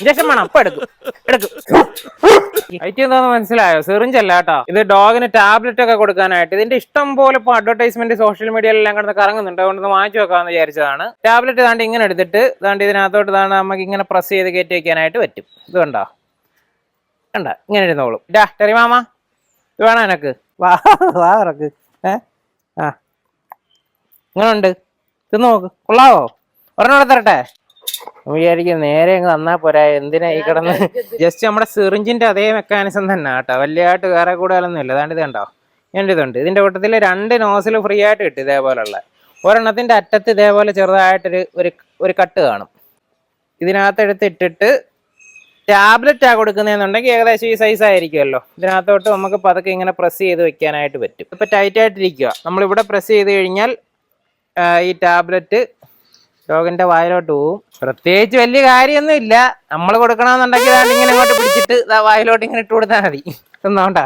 Injection വേണം അപ്പൊ എടുക്കും. എടുക്കും. ഐറ്റി മനസ്സിലായോ? സെറിഞ്ചല്ല കേട്ടോ. ഇത് ഡോഗിന് ടാബ്ലറ്റ് ഒക്കെ കൊടുക്കാനായിട്ട് ഇതിന്റെ ഇഷ്ടം പോലെ ഇപ്പൊ അഡ്വർടൈസ്മെന്റ് സോഷ്യൽ മീഡിയയിലെല്ലാം കിടന്ന് കറങ്ങുന്നുണ്ട്. അതുകൊണ്ട് വാങ്ങിച്ചു വെക്കാന്ന് വിചാരിച്ചതാണ്. ടാബ്ലറ്റ് താണ്ട് ഇങ്ങനെ എടുത്തിട്ട് താണ്ട് ഇതിനകത്തോട്ട് താണ്ട് നമുക്ക് ഇങ്ങനെ പ്രസ് ചെയ്ത് കയറ്റി വെക്കാനായിട്ട് പറ്റും. ഇത് കണ്ടോ? കണ്ട? ഇങ്ങനെ ഇരുന്നോളൂ. ഡാ ടെറി മാമ. ഇത് വേണോ എനക്ക്? വാ വാ ഇറക്ക് ആ. ഇങ്ങനെ ഉണ്ട് തിന്നു നോക്ക്. കൊള്ളാവോ? ഒരെണ്ണം തരട്ടെ? വിചാരിക്കും നേരെ അങ്ങ് തന്നാ പോരാ എന്തിനാ ഈ കിടന്ന്? ജസ്റ്റ് നമ്മുടെ സിറിഞ്ചിന്റെ അതേ മെക്കാനിസം തന്നെ കേട്ടോ. വലിയതായിട്ട് വേറെ കൂടുതലൊന്നും ഇല്ല. അതാണ്ട് ഇത് കണ്ടോ ഇതുണ്ട്. ഇതിന്റെ കൂട്ടത്തിൽ രണ്ട് നോസിൽ ഫ്രീ ആയിട്ട് കിട്ടും ഇതേപോലുള്ള. ഒരെണ്ണത്തിന്റെ അറ്റത്ത് ഇതേപോലെ ചെറുതായിട്ടൊരു ഒരു ഒരു കട്ട് കാണും. ഇതിനകത്ത് എടുത്ത് ഇട്ടിട്ട് ടാബ്ലറ്റ് ആ കൊടുക്കുന്നതെന്നുണ്ടെങ്കിൽ ഏകദേശം ഈ സൈസ് ആയിരിക്കുമല്ലോ. ഇതിനകത്തോട്ട് നമുക്ക് പതുക്കെ ഇങ്ങനെ പ്രസ് ചെയ്ത് വെക്കാനായിട്ട് പറ്റും. ഇപ്പൊ ടൈറ്റ് ആയിട്ടിരിക്കുക നമ്മളിവിടെ പ്രസ് ചെയ്ത് കഴിഞ്ഞാൽ ഈ ടാബ്ലറ്റ് ഡോഗിന്റെ വായിലോട്ട് പോവും. പ്രത്യേകിച്ച് വലിയ കാര്യമൊന്നും ഇല്ല. നമ്മൾ കൊടുക്കണമെന്നുണ്ടെങ്കിൽ ഇങ്ങനെ അങ്ങോട്ട് പിടിച്ചിട്ട് വായിലോട്ട് ഇങ്ങനെ ഇട്ട് കൊടുത്താൽ മതി. തിന്നോണ്ട.